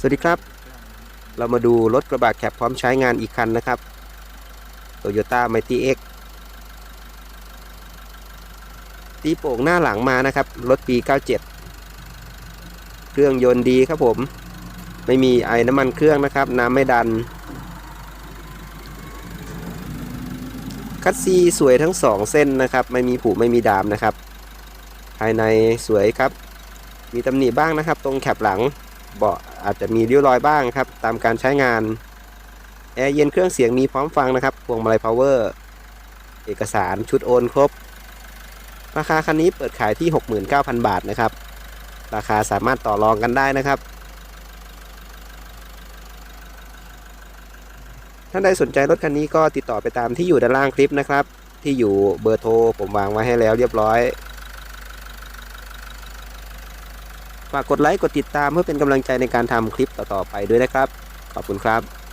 สวัสดีครับ เรามาดูรถกระบะแคปพร้อมใช้งานอีกคันนะครับ Toyota Mighty X ตีโป่งหน้าหลังมานะครับ รถปี 97 เครื่องยนต์ดีครับผม ไม่มีไอน้ำมันเครื่องนะครับ น้ำไม่ดัน คัดซีสวยทั้งสองเส้นนะครับ ไม่มีผุไม่มีดามนะครับ ภายในสวยครับ มีตำหนิบ้างนะครับ ตรงแคปหลัง เบาะอาจจะมีริ้วรอยบ้างครับ ตามการใช้งานแอร์เย็นเครื่องเสียงมีพร้อมฟังนะครับพวงมาลัยพาวเวอร์เอกสารชุดโอนครบ ราคาคันนี้เปิดขายที่ 69,000 บาทนะครับ ราคาสามารถต่อรองกันได้นะครับ ท่านใดสนใจรถคันนี้ก็ติดต่อไปตามที่อยู่ด้านล่างคลิปนะครับ ที่อยู่เบอร์โทรผมวางไว้ให้แล้วเรียบร้อย ฝากกดไลค์กดติดตามเพื่อเป็นกำลังใจในการทำคลิปต่อๆไปด้วยนะครับ ขอบคุณครับ